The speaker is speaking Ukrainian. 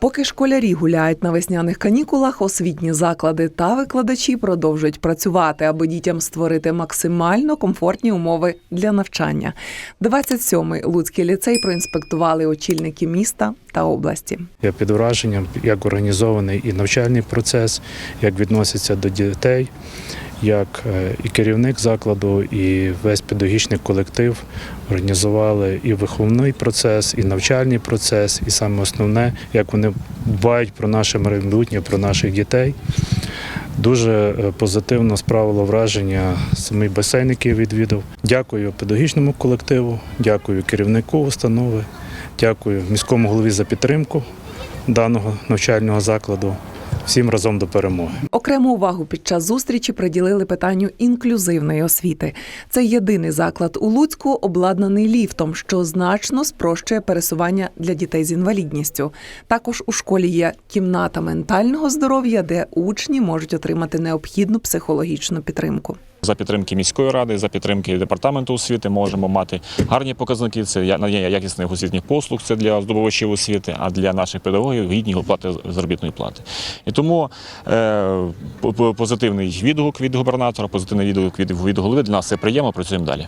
Поки школярі гуляють на весняних канікулах, освітні заклади та викладачі продовжують працювати, аби дітям створити максимально комфортні умови для навчання. 27-й Луцький ліцей проінспектували очільники міста та області. Я під враженням, як організований і навчальний процес, як відносяться до дітей, як е, і керівник закладу, і весь педагогічний колектив організували і виховний процес, і навчальний процес, і саме основне, як вони дбають про наше майбутнє, про наших дітей. Дуже е, позитивно справило враження самий басейн, який відвідав. Дякую педагогічному колективу, дякую керівнику установи, дякую міському голові за підтримку даного навчального закладу. Всім разом до перемоги. Окрему увагу під час зустрічі приділили питанню інклюзивної освіти. Це єдиний заклад у Луцьку, обладнаний ліфтом, що значно спрощує пересування для дітей з інвалідністю. Також у школі є кімната ментального здоров'я, де учні можуть отримати необхідну психологічну підтримку. За підтримки міської ради, за підтримки департаменту освіти можемо мати гарні показники. Це надання якісних освітніх послуг. Це для здобувачів освіти, а для наших педагогів гідні оплати заробітної плати. І тому е, по- по- позитивний відгук від губернатора, позитивний відгук від, від голови для нас це приємно. Працюємо далі.